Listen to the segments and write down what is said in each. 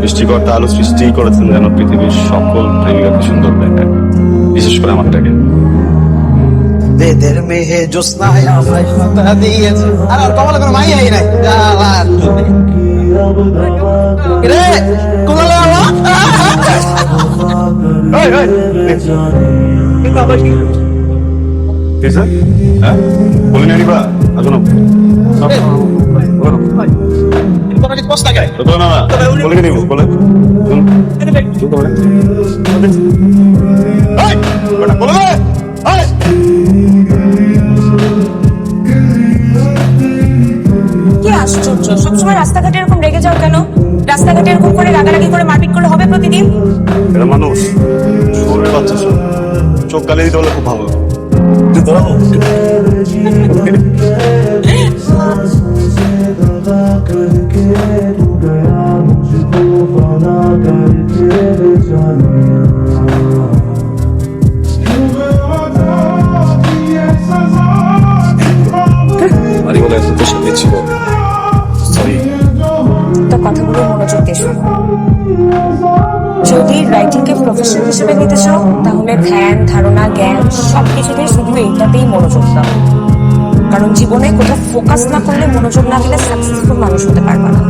সৃষ্টিকর্তা আলো সৃষ্টি করেছেন যেন পৃথিবীর সকল প্রেমিকাকে সুন্দর দেখায়। বিশেষ করে আমারটাকে। বেদের মেহে জ্যোৎস্নায় আমরা কথা দিয়েছি। আর আর কমলা কোনো মাই আই নাই জালার রে? কমলা আওয়া এই এই দে। এই। কি আশ্চর্য? সবসময় রাস্তাঘাটে এরকম রেগে যাও কেন? রাস্তাঘাটে এরকম করে রাগারাগি করে মারপিট করলে হবে প্রতিদিন? এরা মানুষ। শরীর বাচ্চা সব। চোখ কালিয়ে দিতে হলে খুব ভালো। ছিল সরি তো কথাগুলো মনোযোগ দিয়ে শোনো যদি রাইটিং কে প্রফেশন হিসেবে নিতে চাও তাহলে ধ্যান ধারণা জ্ঞান সবকিছুতে শুধু এইটাতেই মনোযোগ দাও। কারণ জীবনে কোথাও ফোকাস না করলে মনোযোগ না দিলে সাকসেসফুল মানুষ হতে পারবে না।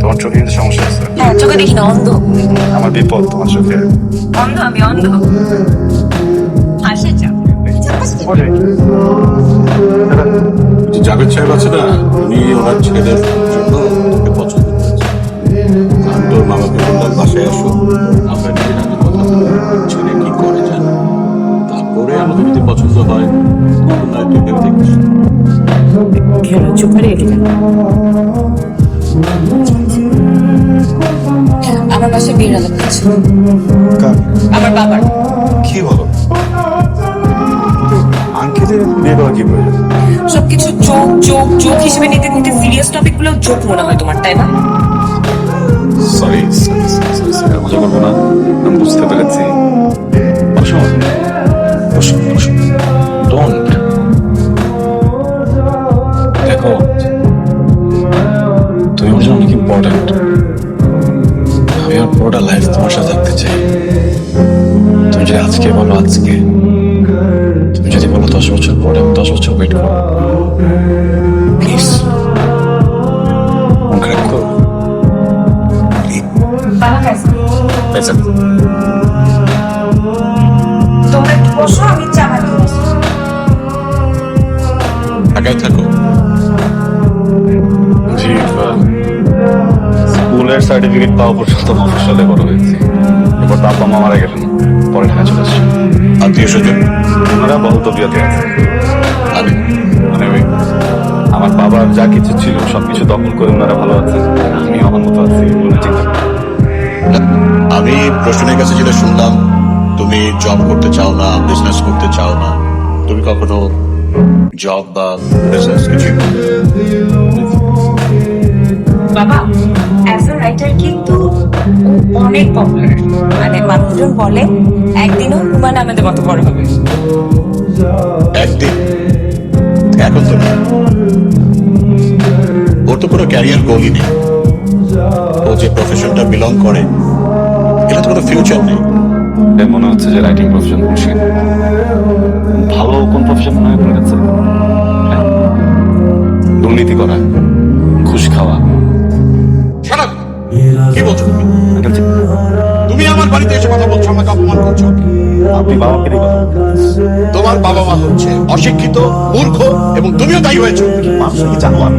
তোমার চোখে কিন্তু সমস্যা আছে। হ্যাঁ চোখে দেখি না অন্ধ। আমার বিপদ তোমার চোখে। অন্ধ আমি অন্ধ। জাভেদ সাহেব আছে না উনি ওনার ছেলের জন্য তোকে পছন্দ করেছে। আমি তোর মামাকে বললাম বাসায় আসো আমরা নিজের আগে কথা বলি ছেলে কি করে জানো? তারপরে আমাদের যদি পছন্দ হয় তখন নয় তুই ভেবে দেখিস চুপ করে আমার আলাপ হচ্ছে আমার বাবার। কি বলো? আঙ্কেলের বিয়ে করা কি প্রয়োজন সবকিছু জোক জোক জোক হিসেবে নিতে নিতে সিরিয়াস টপিকগুলো জোক মনে হয় তোমার তাই না সরি দশ বছর পরে আমি দশ বছর ওয়েট করব। প্লিজ স্কুলের সার্টিফিকেট পাওয়া পর্যন্ত মফসলে বড় হয়েছি। এরপর তো আব্বা মা মারা গেলেন পরে ঢাকা চলে আসছি। আত্মীয় স্বজন? ওনারা বহুত বিয়াতে আমি মানে ওই আমার বাবার যা কিছু ছিল সবকিছু দখল করে ওনারা ভালো আছে আমি আমার মতো আছি কোনো চিন্তা আমি প্রশ্নের কাছে যেটা শুনলাম তুমি জব করতে চাও না বিজনেস করতে চাও না তুমি কখনো জব বা বিজনেস কিছু বাবা রাইটার কিন্তু অনেক পপুলার মানে মানুষজন বলে একদিনও হুমায়ুন আমাদের মতো বড় হবে। একদিন। এখন তো না। ওর তো কোনো ক্যারিয়ার গোলই নেই। ও যে প্রফেশনটা বিলং করে এটা তো কোনো ফিউচার নেই। মনে হচ্ছে যে রাইটিং প্রফেশন করছি ভালো কোন প্রফেশন মনে হয় আপনার কাছে আপনি বাবাকে তোমার বাবা মা হচ্ছে অশিক্ষিত মূর্খ এবং তুমিও তাই হয়েছো। মানুষ কি জানোয়ার?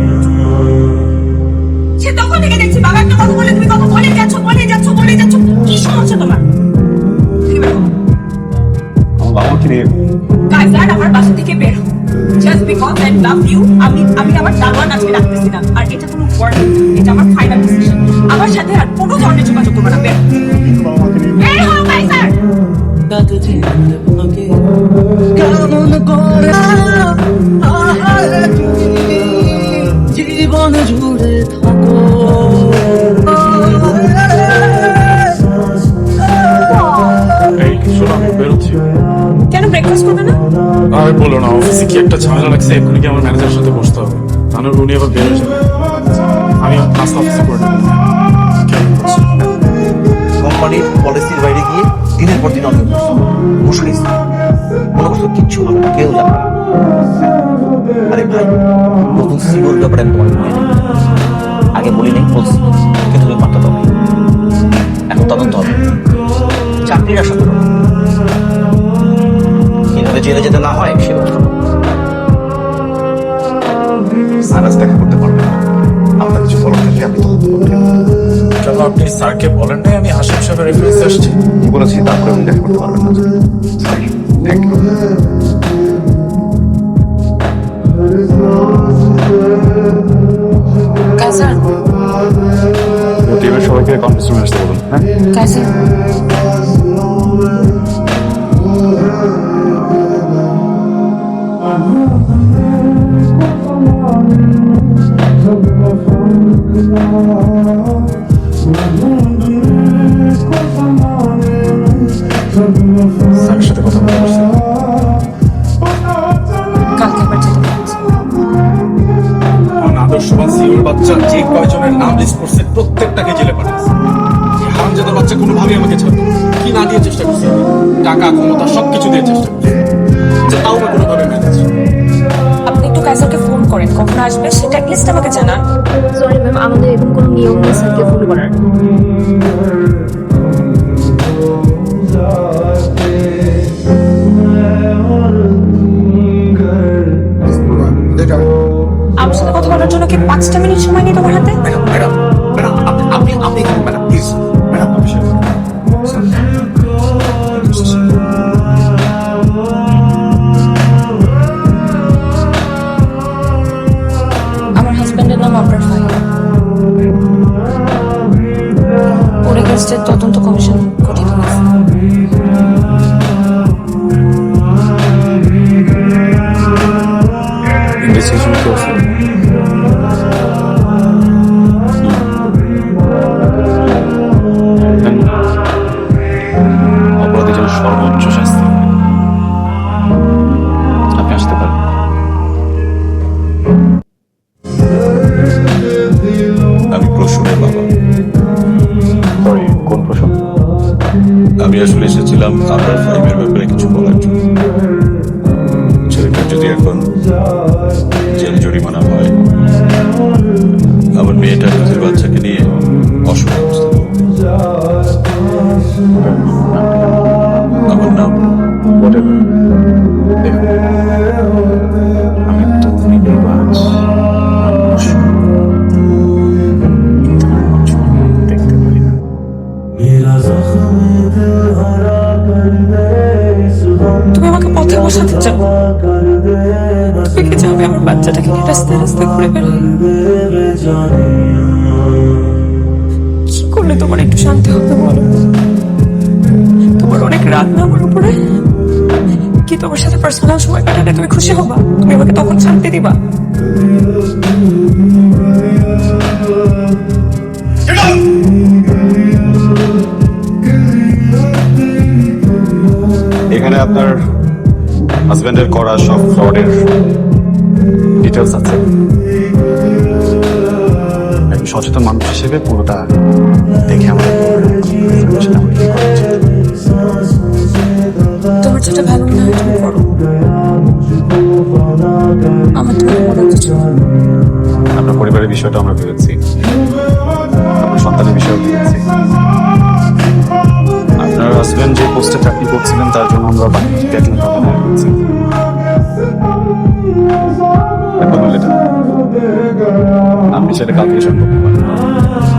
সে তখন থেকে দেখছি বাবা একটা কথা বলে তুমি কথা বলে যাচ্ছ বলে যাচ্ছ বলে যাচ্ছ কি সমস্যা তোমার? আমার বাবাকে নিয়ে কাইজার আমার বাসা থেকে বের just because I love you আমি আমি আমার দারোয়ান আজকে ডাকতেছি না। আর এটা কোনো ওয়ার্ড এটা আমার ফাইনাল ডিসিশন আমার সাথে আর কোনো ধরনের যোগাযোগ করবে না বের আর বলো না অফিসে কি একটা ঝামেলা লাগছে? এক্ষুনি কি আমার ম্যানেজারের সাথে বসতে হবে? তাহলে উনি আবার বের হয়ে আমি নাস্তা অফিসে করে কোম্পানির পলিসির বাইরে গিয়ে দিনের পর দিন অনিয়ম খাইছো মনে করছ কিচ্ছু হবে না, কেউ। আরে ভাই, নতুন ব্যাপারে আগে বলি নাই বলছি কিন্তু তুমি দাও নাই। এখন তদন্ত হবে। চাকরির আশা করো জেলে যেতে না হয় সে আজ দেখা করতে পারবে না। আপনার কিছু বলার থাকলে আমি তদন্ত আপনি স্যারকে বলেন নাই আমি হাসিম সাহেবের রেফারেন্সে আসছি। বলেছি তারপরে উনি দেখা করতে পারবেন না। থ্যাংক ইউ টিমের সবাইকে কনফারেন্স রুমে আসতে বলুন হ্যাঁ? সিওর বাচ্চা যে কয়জনের নাম লিস্ট করছে প্রত্যেকটাকে জেলে পাঠাচ্ছে। এই হারামজাদার বাচ্চা কোনোভাবেই আমাকে ছাড়বে কি না দিয়ে চেষ্টা করছে? টাকা ক্ষমতা সব কিছু দিয়ে চেষ্টা করছে। যে তাও না কোনোভাবে ম্যানেজ আপনি একটু কাইসারকে ফোন করেন কখন আসবে সেটা অ্যাটলিস্ট আমাকে জানান। সরি ম্যাম আমাদের এরকম কোনো নিয়ম নেই স্যারকে ফোন করার। পাঁচটা মিনিট সময় নেই তোমার আপনি- আপনি আমি আসলে এসেছিলাম। আপনার ফাইভের ব্যাপারে কিছু বলার জন্য। তুমি আমাকে পথে বসাতে চাও? তুমি চাও আমি আমার বাচ্চাটাকে নিয়ে রাস্তায় রাস্তায় ঘুরে বেড়াই। কি করলে তোমার একটু শান্তি হবে বলো? তোমার অনেক রাগ না আমার উপরে? কি তোমার সাথে পার্সোনাল সময় কাটালে তুমি খুশি হবা? তুমি আমাকে তখন শান্তি দিবা। এখানে আপনার হাজবেন্ডের করা সব ফ্রডের ডিটেলস আছে। একজন সচেতন মানুষ হিসেবে পুরোটা দেখে আমাদের information আমাকে কি করা উচিত। তোমার যেটা ভালো মনে হয় তুমি করো। আমার আপনার পরিবারের বিষয়টা আমরা ভেবেছি। আপনার সন্তানের বিষয়ও ভেবেছি। আপনার হাজবেন্ড যে পোস্টে চাকরি করছিলেন তার জন্য আমরা বাকি দেখলাম আপনি সেটা কালকে সম্ভব Thank